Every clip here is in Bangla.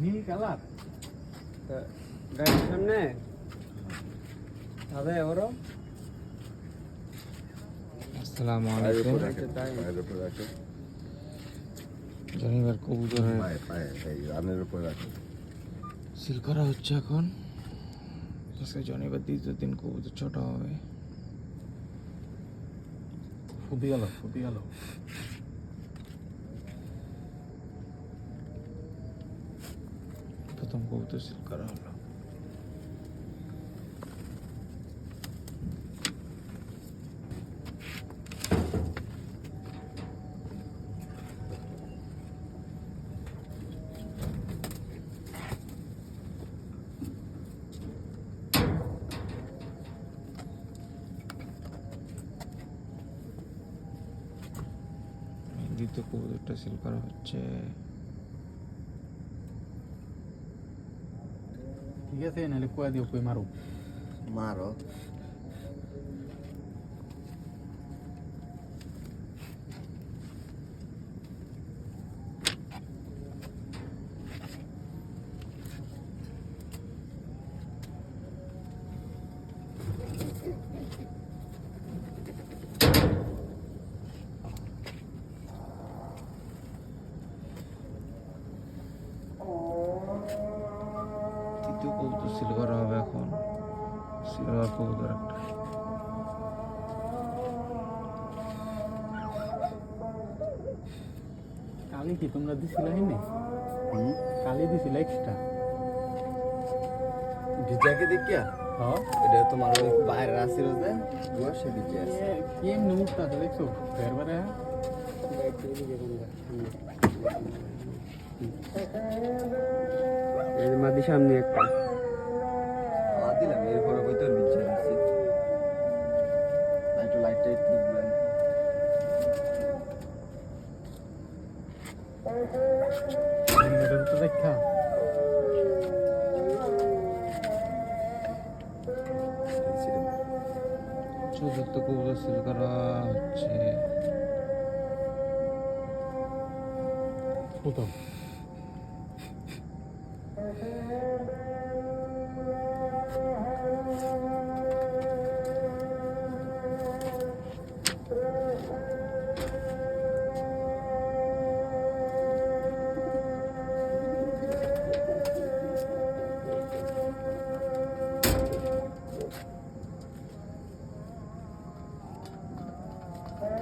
নীল কালার গাড়ির সামনে? হবে ওরও? আসসালামু আলাইকুম। জনিবার রানের উপর রাখো সিল করা হচ্ছে এখন। আজকে জনিবার দ্বিতীয় দিন কবুতর ছোট হবে। ফুটি গেল ফুটি গেল প্রথম কবুতর সিল করা হলো। দ্বিতীয় কবুতরটা সিল করা হচ্ছে। કે છે ને એટલે કોઈ દેવું કોઈ મારું મારો তৃতীয় কবুতর সিল করা হবে এখন। সিলভার কবুতর একটা। কালি কি তোমরা দিছিল হিনে কালি দিছিল এক্সট্রা ভিজাকে দেখিয়া? হ্যাঁ। এটা তোমার ওই বাইরে আসিল যে দুয়ার সে ভিজে আছে। কেমনি উঠতা দেখছ? ফেরবারে? যে মাদি সামনে একটা। দিলাম এরপরে তোর ভিজে আছে একটু লাইটটা একটু দিবেন। তো দেখা চতুর্থ কবুতর সিল করা হচ্ছে প্রথম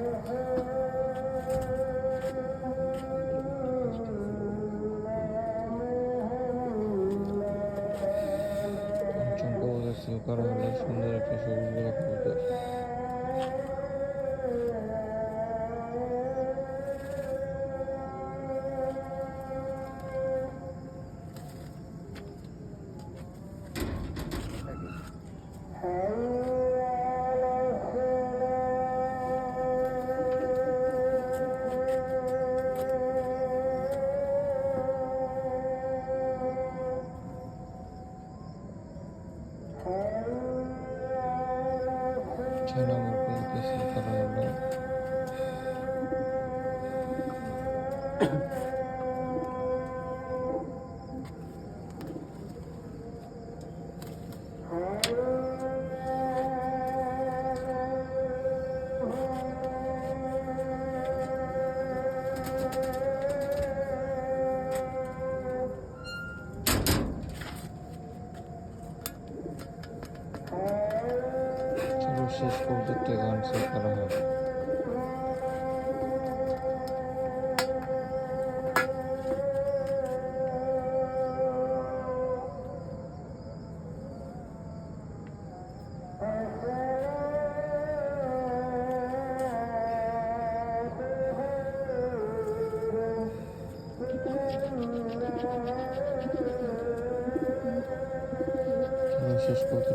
পঞ্চম কবুতর সিল করা হলো সুন্দর একটা সবুজ বড় কবুতর সর্বশেষ কবুতরটি এখন সিল করা হবে সর্বশেষ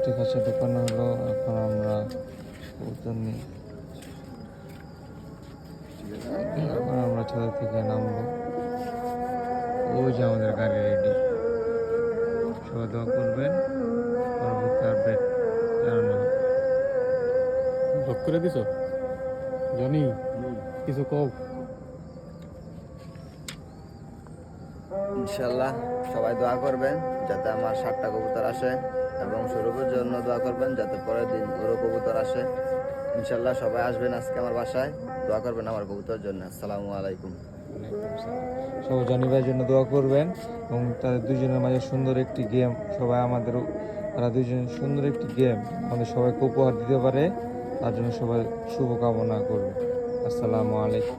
কবুতরটি কাছে ঢোকানো হলো, এখন আমরা কবুতর এখন আমরা ছাদ থেকে নামবো। ওই যে আমাদের গাড়ি রেডি সবাই দোয়া করবেন, পরবর্তী আপডেট জানানো লক করে দিছো? জনি, কিছু কও। ইনশাল্লাহ সবাই দোয়া করবেন যাতে আমার সাতটা কবুতর আসে এবং স্বরূপের জন্য দোয়া করবেন যাতে পরের দিন ওরও কবুতর আসে। ইনশাল্লাহ সবাই আসবেন আজকে আমার বাসায়। দোয়া করবেন আমার কবুতর জন্য। আসসালামু আলাইকুম। সবাই জনি ভাইয়ের জন্য দোয়া করবেন এবং তাদের দুজনের মাঝে সুন্দর একটি গেম সবাই আমাদের তারা দুজন সুন্দর একটি গেম আমাদের সবাইকে উপহার দিতে পারে। তার জন্য সবাই শুভকামনা করবে। আসসালামু আলাইকুম।